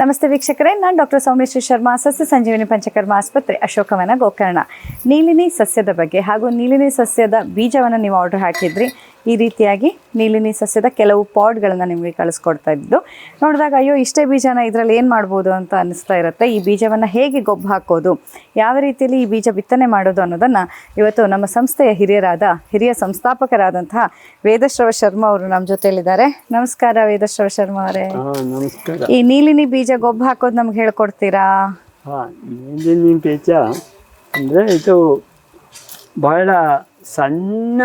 ನಮಸ್ತೆ ವೀಕ್ಷಕರೇ, ನಾನು ಡಾಕ್ಟರ್ ಸೌಮ್ಯಶ್ರೀ ಶರ್ಮಾ, ಸಸ್ಯ ಸಂಜೀವಿನಿ ಪಂಚಕರ್ಮ ಆಸ್ಪತ್ರೆ ಅಶೋಕವನ ಗೋಕರ್ಣ. ನೀಲಿನಿ ಸಸ್ಯದ ಬಗ್ಗೆ ಹಾಗೂ ನೀಲಿನಿ ಸಸ್ಯದ ಬೀಜವನ್ನು ನೀವು ಆರ್ಡರ್ ಹಾಕಿದ್ರಿ. ಈ ರೀತಿಯಾಗಿ ನೀಲಿನಿ ಸಸ್ಯದ ಕೆಲವು ಪಾಡ್ಗಳನ್ನು ನಿಮಗೆ ಕಳಿಸ್ಕೊಡ್ತಾ ಇದ್ದು ನೋಡಿದಾಗ ಅಯ್ಯೋ ಇಷ್ಟೇ ಬೀಜನ ಇದರಲ್ಲಿ ಏನು ಮಾಡ್ಬೋದು ಅಂತ ಅನಿಸ್ತಾ ಇರುತ್ತೆ. ಈ ಬೀಜವನ್ನು ಹೇಗೆ ಗೊಬ್ಬ ಹಾಕೋದು ಯಾವ ರೀತಿಯಲ್ಲಿ ಈ ಬೀಜ ಬಿತ್ತನೆ ಮಾಡೋದು ಅನ್ನೋದನ್ನು ಇವತ್ತು ನಮ್ಮ ಸಂಸ್ಥೆಯ ಹಿರಿಯರಾದ ಹಿರಿಯ ಸಂಸ್ಥಾಪಕರಾದಂತಹ ವೇದಶ್ರವ ಶರ್ಮಾ ಅವರು ನಮ್ಮ ಜೊತೆಯಲ್ಲಿದ್ದಾರೆ. ನಮಸ್ಕಾರ ವೇದಶ್ರವ ಶರ್ಮಾ ಅವರೇ. ಈ ನೀಲಿನಿ ಬೀಜ ಗೊಬ್ಬ ಹಾಕೋದು ನಮ್ಗೆ ಹೇಳ್ಕೊಡ್ತೀರಾ? ಹಾ ನೀಲಿನಿ ಬೀಜ ಅಂದರೆ ಇದು ಬಹಳ ಸಣ್ಣ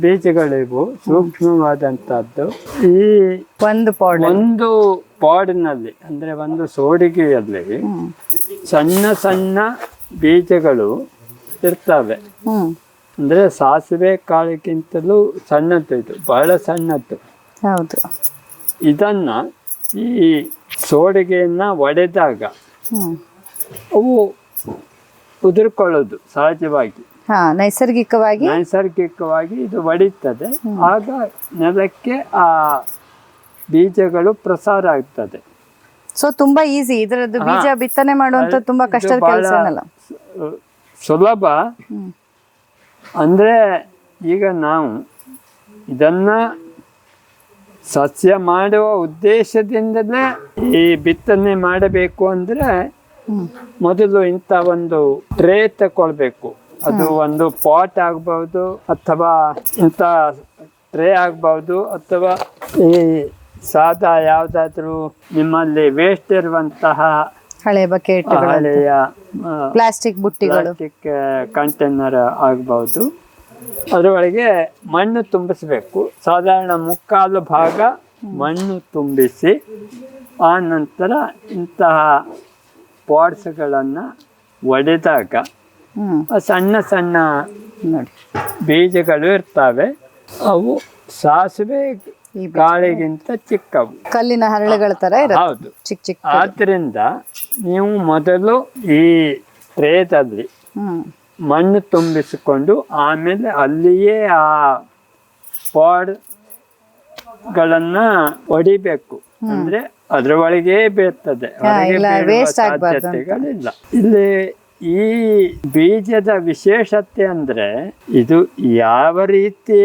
ಬೀಜಗಳಿವು ಸೂಕ್ಷ್ಮವಾದಂತಹದ್ದು ಈ ಒಂದು ಪಾಡ್ ಒಂದು ಪಾಡಿನಲ್ಲಿ ಅಂದ್ರೆ ಒಂದು ಸೋಡಿಗೆಯಲ್ಲಿ ಸಣ್ಣ ಸಣ್ಣ ಬೀಜಗಳು ಇರ್ತವೆ. ಅಂದ್ರೆ ಸಾಸಿವೆ ಕಾಳಿಗಿಂತಲೂ ಸಣ್ಣದ್ದು ಇದು ಬಹಳ ಸಣ್ಣದ್ದು. ಹೌದು. ಇದನ್ನ ಈ ಸೋಡಿಗೆಯನ್ನ ಒಡೆದಾಗ ಅವು ಉದುರ್ಕೊಳ್ಳೋದು ಸಹಜವಾಗಿ. ನೈಸರ್ಗಿಕವಾಗಿ? ನೈಸರ್ಗಿಕವಾಗಿ ಇದು ಒಡಿತದೆ ಆಗ ನೆಲಕ್ಕೆ ಆ ಬೀಜಗಳು ಪ್ರಸಾರ ಆಗ್ತದೆ. ಸೊ ತುಂಬಾ ಈಸಿ ಇದರದ್ದು ಬೀಜ ಬಿತ್ತನೆ ಮಾಡುವಂತ ತುಂಬಾ ಕಷ್ಟದ ಕೆಲಸ ಸುಲಭ. ಅಂದ್ರೆ ಈಗ ನಾವು ಇದನ್ನ ಸಸ್ಯ ಮಾಡುವ ಉದ್ದೇಶದಿಂದಲೇ ಈ ಬಿತ್ತನೆ ಮಾಡಬೇಕು ಅಂದ್ರೆ ಮೊದಲು ಇಂಥ ಒಂದು ಟ್ರೇ ತಕೊಳ್ಬೇಕು. ಅದು ಒಂದು ಪಾಟ್ ಆಗ್ಬಹುದು ಅಥವಾ ಇಂಥ ಟ್ರೇ ಆಗ್ಬಹುದು ಅಥವಾ ಈ ಸಾದಾ ಯಾವ್ದಾದ್ರು ನಿಮ್ಮಲ್ಲಿ ವೇಸ್ಟ್ ಇರುವಂತಹ ಹಳೆ ಬಕೆಟ್ ಹಳೆಯ ಪ್ಲಾಸ್ಟಿಕ್ ಬುಟ್ಟಿಗಳು. ಪ್ಲಾಸ್ಟಿಕ್ ಕಂಟೈನರ್ ಆಗಬಹುದು. ಅದರೊಳಗೆ ಮಣ್ಣು ತುಂಬಿಸಬೇಕು. ಸಾಧಾರಣ ಮುಕ್ಕಾಲು ಭಾಗ ಮಣ್ಣು ತುಂಬಿಸಿ ಆ ನಂತರ ಇಂತಹ ಪಾಟ್ಸ್ಗಳನ್ನು ಒಡೆದಾಗ ಸಣ್ಣ ಸಣ್ಣ ನೋಡಿ ಬೀಜಗಳು ಇರ್ತವೆ. ಅವು ಸಾಸಿವೆ ಈ ಗಾಳಿಗಿಂತ ಚಿಕ್ಕವು. ಕಲ್ಲಿನ ಹರಳುಗಳ ತರ ಹೌದು. ಚಿಕ್ಕ ಚಿಕ್ಕ ಆದ್ರಿಂದ ನೀವು ಮೊದಲು ಈ ಟ್ರೇದಲ್ಲಿ ಮಣ್ಣು ತುಂಬಿಸಿಕೊಂಡು ಆಮೇಲೆ ಅಲ್ಲಿಯೇ ಆ ಪಾಡ್ ಗಳನ್ನ ಹೊಡಿಬೇಕು ಅಂದ್ರೆ ಅದ್ರೊಳಗೆ ಬೀರ್ತದೆ ಇಲ್ಲ ಇಲ್ಲ, ಈ ಬೀಜದ ವಿಶೇಷತೆ ಅಂದ್ರೆ ಇದು ಯಾವ ರೀತಿ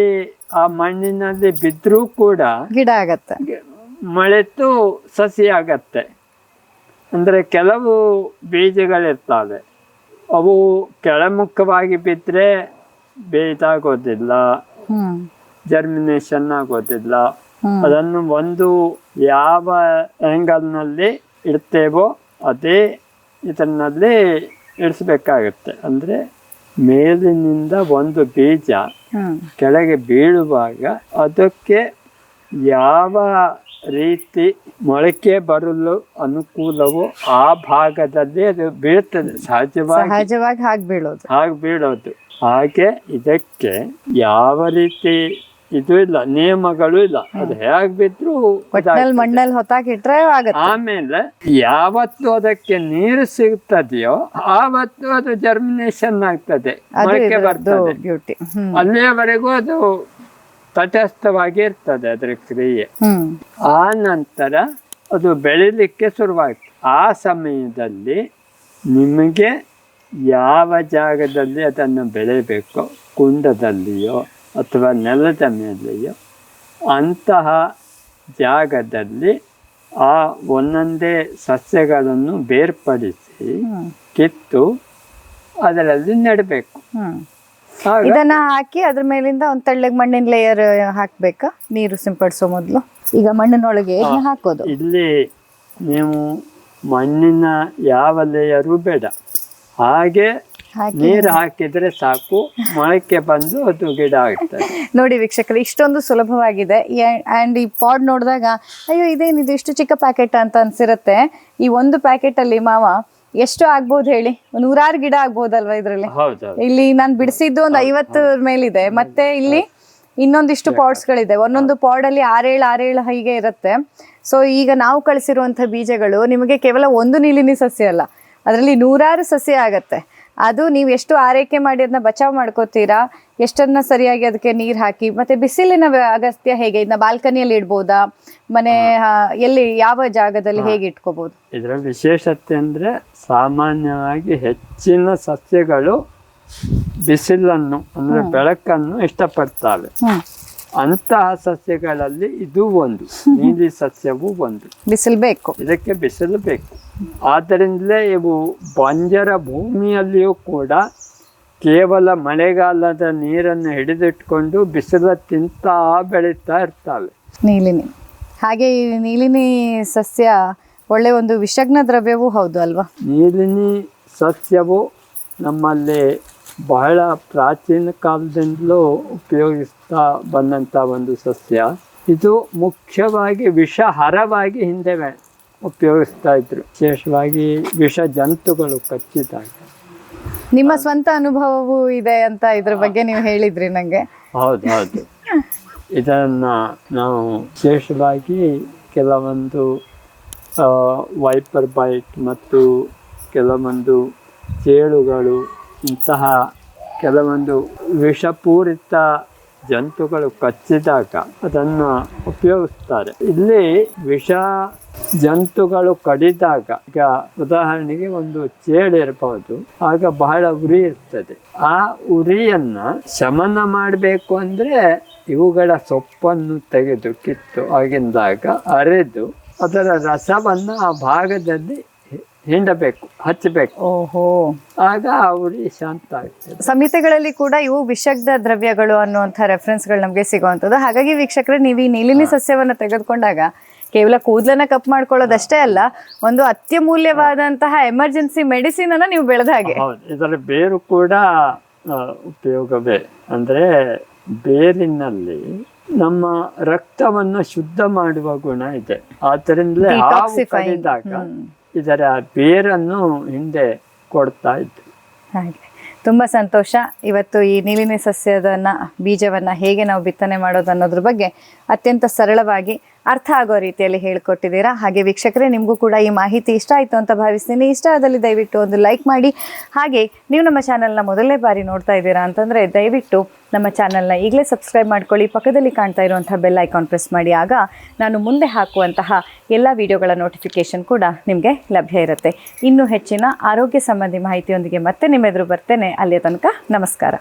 ಆ ಮಣ್ಣಿನಲ್ಲಿ ಬಿದ್ರೂ ಕೂಡ ಗಿಡ ಆಗತ್ತೆ. ಮಳೆತು ಸಸಿ ಆಗತ್ತೆ. ಅಂದರೆ ಕೆಲವು ಬೀಜಗಳಿರ್ತವೆ. ಅವು ಕೆಳಮುಖವಾಗಿ ಬಿದ್ದರೆ ಬೇಯ್ದಾಗೋದಿಲ್ಲ. ಜರ್ಮಿನೇಷನ್ ಆಗೋದಿಲ್ಲ. ಅದನ್ನು ಒಂದು ಯಾವ ಆ್ಯಂಗಲ್ನಲ್ಲಿ ಇಡ್ತೇವೋ ಅದೇ ಇದರಲ್ಲಿ ಇಡಿಸ್ಬೇಕಾಗುತ್ತೆ ಅಂದರೆ ಮೇಲಿನಿಂದ ಒಂದು ಬೀಜ ಕೆಳಗೆ ಬೀಳುವಾಗ ಅದಕ್ಕೆ ಯಾವ ರೀತಿ ಮೊಳಕೆ ಬರಲು ಅನುಕೂಲವೋ ಆ ಭಾಗದಲ್ಲಿ ಅದು ಬೀಳ್ತದೆ. ಸಹಜವಾಗಿ ಸಹಜವಾಗಿ ಹಾಗೆ ಬೀಳೋದು. ಹಾಗೆ ಬೀಳೋದು. ಹಾಗೆ ಇದಕ್ಕೆ ಯಾವ ರೀತಿ ಇದು ಇಲ್ಲ ನಿಯಮಗಳು ಇಲ್ಲ. ಅದು ಹೇಗ್ ಬಿದ್ರು ಒಟ್ನಲ್ಲಿ ಮಣ್ಣಲ್ಲಿ ಹೊತ್ತಾಕಿಟ್ರೆ ಆಗತ್ತೆ. ಆಮೇಲೆ ಯಾವತ್ತು ಅದಕ್ಕೆ ನೀರು ಸಿಗ್ತದೆಯೋ ಆವತ್ತು ಅದು ಜರ್ಮಿನೇಷನ್ ಆಗ್ತದೆ ಮೊಳಕೆ ಬರ್ತದೆ. ಬ್ಯೂಟಿ ಅಲ್ಲಿಯವರೆಗೂ ಅದು ತಟಸ್ಥವಾಗಿ ಇರ್ತದೆ ಅದ್ರ ಕ್ರಿಯೆ. ಆ ನಂತರ ಅದು ಬೆಳಿಲಿಕ್ಕೆ ಶುರುವಾಯ್ತು. ಆ ಸಮಯದಲ್ಲಿ ನಿಮಗೆ ಯಾವ ಜಾಗದಲ್ಲಿ ಅದನ್ನು ಬೆಳೆಯಬೇಕು ಕುಂಡದಲ್ಲಿಯೋ ಅಥವಾ ನೆಲದ ಮೇಲೆಯೋ ಅಂತಹ ಜಾಗದಲ್ಲಿ ಆ ಒಂದೊಂದೇ ಸಸ್ಯಗಳನ್ನು ಬೇರ್ಪಡಿಸಿ ಕಿತ್ತು ಅದರಲ್ಲಿ ನೆಡಬೇಕು. ಇದನ್ನ ಹಾಕಿ ಅದ್ರ ಮೇಲಿಂದ ಒಂದ್ ತಳ್ಳಗ್ ಮಣ್ಣಿನ ಲೇಯರ್ ಹಾಕ್ಬೇಕಾ? ನೀರು ಸಿಂಪಡಿಸೋ ಮೊದಲು. ಈಗ ಮಣ್ಣಿನೊಳಗೆ ಹಾಕೋದು. ಇಲ್ಲಿ ನೀವು ಮಣ್ಣಿನ ಯಾವ ಲೇಯರು ಬೇಡ. ಹಾಗೆ ನೀರು ಹಾಕಿದ್ರೆ ಸಾಕು ಮೊಳಕೆ ಬಂದು ಅದು ಗಿಡ ಆಗ್ತದೆ. ನೋಡಿ ವೀಕ್ಷಕರು ಇಷ್ಟೊಂದು ಸುಲಭವಾಗಿದೆ. ಅಂಡ್ ಈ ಪಾಡ್ ನೋಡಿದಾಗ ಅಯ್ಯೋ ಇದೇನಿದು ಇಷ್ಟು ಚಿಕ್ಕ ಪ್ಯಾಕೆಟ್ ಅಂತ ಅನ್ಸಿರುತ್ತೆ. ಈ ಒಂದು ಪ್ಯಾಕೆಟ್ ಅಲ್ಲಿ ಮಾವ ಎಷ್ಟು ಆಗ್ಬೋದು ಹೇಳಿ? ನೂರಾರು ಗಿಡ ಆಗ್ಬೋದಲ್ವಾ ಇದ್ರಲ್ಲಿ? ಇಲ್ಲಿ ನಾನು ಬಿಡಿಸಿದ್ದು ಒಂದು ಐವತ್ತು ಮೇಲಿದೆ. ಮತ್ತೆ ಇಲ್ಲಿ ಇನ್ನೊಂದಿಷ್ಟು ಪಾಡ್ಸ್ ಗಳಿದೆ. ಒಂದೊಂದು ಪಾಡ್ ಅಲ್ಲಿ ಆರೇಳು ಆರೇಳು ಹೀಗೆ ಇರುತ್ತೆ. ಸೊ ಈಗ ನಾವು ಕಳಿಸಿರುವಂತಹ ಬೀಜಗಳು ನಿಮಗೆ ಕೇವಲ ಒಂದು ನೀಲಿನಿ ಸಸ್ಯ ಅಲ್ಲ. ಅದರಲ್ಲಿ ನೂರಾರು ಸಸ್ಯ ಆಗತ್ತೆ. ಅದು ನೀವು ಎಷ್ಟು ಆರೈಕೆ ಮಾಡಿ ಅದನ್ನ ಬಚಾವ್ ಮಾಡ್ಕೋತೀರಾ? ಎಷ್ಟನ್ನ ಸರಿಯಾಗಿ ಅದಕ್ಕೆ ನೀರು ಹಾಕಿ ಮತ್ತೆ ಬಿಸಿಲಿನ ಅಗತ್ಯ ಹೇಗೆ? ಇದನ್ನ ಬಾಲ್ಕನಿಯಲ್ಲಿ ಇಡ್ಬೋದಾ? ಮನೆ ಎಲ್ಲಿ ಯಾವ ಜಾಗದಲ್ಲಿ ಹೇಗೆ ಇಟ್ಕೋಬಹುದು ಇದರ ವಿಶೇಷತೆ ಅಂದ್ರೆ ಸಾಮಾನ್ಯವಾಗಿ ಹೆಚ್ಚಿನ ಸಸ್ಯಗಳು ಬಿಸಿಲನ್ನು ಅಂದ್ರೆ ಬೆಳಕನ್ನು ಇಷ್ಟಪಡ್ತವೆ. ಅಂತಹ ಸಸ್ಯಗಳಲ್ಲಿ ಇದು ಒಂದು. ನೀಲಿ ಸಸ್ಯವು ಒಂದು. ಬಿಸಿಲು ಬೇಕು ಇದಕ್ಕೆ ಬಿಸಿಲು ಬೇಕು ಆದ್ದರಿಂದಲೇ ಇವು ಬಂಜರ ಭೂಮಿಯಲ್ಲಿಯೂ ಕೂಡ ಕೇವಲ ಮಳೆಗಾಲದ ನೀರನ್ನು ಹಿಡಿದಿಟ್ಕೊಂಡು ಬಿಸಿಲ ತಿಂತಾ ಬೆಳೀತಾ ಇರ್ತವೆ. ನೀಲಿನಿ. ಹಾಗೆ ಈ ನೀಲಿನಿ ಸಸ್ಯ ಒಳ್ಳೆ ಒಂದು ವಿಷಗ್ನ ದ್ರವ್ಯವೂ ಹೌದು ಅಲ್ವಾ? ನೀಲಿನಿ ಸಸ್ಯವು ನಮ್ಮಲ್ಲಿ ಬಹಳ ಪ್ರಾಚೀನ ಕಾಲದಿಂದಲೂ ಉಪಯೋಗಿಸ್ತಾ ಬಂದಂಥ ಒಂದು ಸಸ್ಯ. ಇದು ಮುಖ್ಯವಾಗಿ ವಿಷಹರವಾಗಿ ಹಿಂದೆ ಉಪಯೋಗಿಸ್ತಾ ಇದ್ರು. ವಿಶೇಷವಾಗಿ ವಿಷ ಜಂತುಗಳು ಕಚ್ಚಿದಾಗ. ನಿಮ್ಮ ಸ್ವಂತ ಅನುಭವವೂ ಇದೆ ಅಂತ ಇದ್ರ ಬಗ್ಗೆ ನೀವು ಹೇಳಿದ್ರಿ ನಂಗೆ. ಹೌದು ಹೌದು. ಇದನ್ನ ನಾವು ವಿಶೇಷವಾಗಿ ಕೆಲವೊಂದು ವೈಪರ್ ಬೈಟ್ ಮತ್ತು ಕೆಲವೊಂದು ಚೇಳುಗಳು ಇಂತಹ ಕೆಲವೊಂದು ವಿಷಪೂರಿತ ಜಂತುಗಳು ಕಚ್ಚಿದಾಗ ಅದನ್ನು ಉಪಯೋಗಿಸ್ತಾರೆ. ಇಲ್ಲಿ ವಿಷ ಜಂತುಗಳು ಕಡಿದಾಗ ಈಗ ಉದಾಹರಣೆಗೆ ಒಂದು ಚೇಳಿರಬಹುದು ಆಗ ಬಹಳ ಉರಿ ಇರ್ತದೆ. ಆ ಉರಿಯನ್ನ ಶಮನ ಮಾಡಬೇಕು ಅಂದ್ರೆ ಇವುಗಳ ಸೊಪ್ಪನ್ನು ತೆಗೆದು ಕಿತ್ತು ಆಗಿಂದಾಗ ಅರೆದು ಅದರ ರಸವನ್ನು ಆ ಭಾಗದಲ್ಲಿ ಹಿಂಡಬೇಕು ಹಚ್ಚಬೇಕು ಓಹೋ. ಆಗ ಉರಿ ಶಾಂತ ಆಗ್ತದೆ. ಸಂಹಿತೆಗಳಲ್ಲಿ ಕೂಡ ಇವು ವಿಷಗ್ಧ ದ್ರವ್ಯಗಳು ಅನ್ನುವಂಥ ರೆಫರೆನ್ಸ್ಗಳು ನಮಗೆ ಸಿಗುವಂಥದ್ದು. ಹಾಗಾಗಿ ವೀಕ್ಷಕರೇ ನೀವು ಈ ನೀಲಿನಿ ಸಸ್ಯವನ್ನು ತೆಗೆದುಕೊಂಡಾಗ ಕೇವಲ ಕೂದಲನ್ನ ಕಪ್ ಮಾಡ್ಕೊಳ್ಳೋದಷ್ಟೇ ಅಲ್ಲ ಒಂದು ಅತ್ಯಮೂಲ್ಯವಾದಂತಹ ಎಮರ್ಜೆನ್ಸಿ ಮೆಡಿಸಿನ್ ಅನ್ನ ನೀವು ಬೆಳೆದ ಹಾಗೆ. ಹೌದು ಇದರ ಬೇರು ಕೂಡ ಆ, ಉಪಯೋಗವೇ. ಅಂದ್ರೆ ಬೇರಿನಲ್ಲಿ ನಮ್ಮ ರಕ್ತವನ್ನು ಶುದ್ಧ ಮಾಡುವ ಗುಣ ಇದೆ. ಆದ್ದರಿಂದಲೇ ಹಾವು Detoxifying. ಕಡಿದಾಗ ಹ್ಮ್. ಇದರ ಬೇರನ್ನು ಹಿಂದೆ ಕೊಡ್ತಾ ಇದ್ದರು ಹಾಗೆ. ತುಂಬ ಸಂತೋಷ. ಇವತ್ತು ಈ ನೀಲಿನ ಸಸ್ಯದನ್ನ, ಬೀಜವನ್ನು ಹೇಗೆ ನಾವು ಬಿತ್ತನೆ ಮಾಡೋದು ಅನ್ನೋದ್ರ ಬಗ್ಗೆ ಅತ್ಯಂತ ಸರಳವಾಗಿ ಅರ್ಥ ಆಗೋ ರೀತಿಯಲ್ಲಿ ಹೇಳಿಕೊಟ್ಟಿದ್ದೀರಾ. ಹಾಗೆ ವೀಕ್ಷಕರೇ, ನಿಮಗೂ ಕೂಡ ಈ ಮಾಹಿತಿ ಇಷ್ಟ ಆಯಿತು ಅಂತ ಭಾವಿಸ್ತೀನಿ. ಇಷ್ಟ ಆದಲ್ಲಿ ದಯವಿಟ್ಟು ಒಂದು ಲೈಕ್ ಮಾಡಿ. ಹಾಗೆ ನೀವು ನಮ್ಮ ಚಾನಲ್ನ ಮೊದಲನೇ ಬಾರಿ ನೋಡ್ತಾ ಇದ್ದೀರಾ ಅಂತಂದರೆ ದಯವಿಟ್ಟು ನಮ್ಮ ಚಾನಲ್ನ ಈಗಲೇ ಸಬ್ಸ್ಕ್ರೈಬ್ ಮಾಡ್ಕೊಳ್ಳಿ. ಪಕ್ಕದಲ್ಲಿ ಕಾಣ್ತಾ ಇರುವಂಥ ಬೆಲ್ ಐಕಾನ್ ಪ್ರೆಸ್ ಮಾಡಿ. ಆಗ ನಾನು ಮುಂದೆ ಹಾಕುವಂತಹ ಎಲ್ಲ ವಿಡಿಯೋಗಳ ನೋಟಿಫಿಕೇಷನ್ ಕೂಡ ನಿಮಗೆ ಲಭ್ಯ ಇರುತ್ತೆ. ಇನ್ನೂ ಹೆಚ್ಚಿನ ಆರೋಗ್ಯ ಸಂಬಂಧಿ ಮಾಹಿತಿಯೊಂದಿಗೆ ಮತ್ತೆ ನಿಮ್ಮೆದುರು ಬರ್ತೇನೆ. ಅಲ್ಲಿಯ ತನಕ ನಮಸ್ಕಾರ.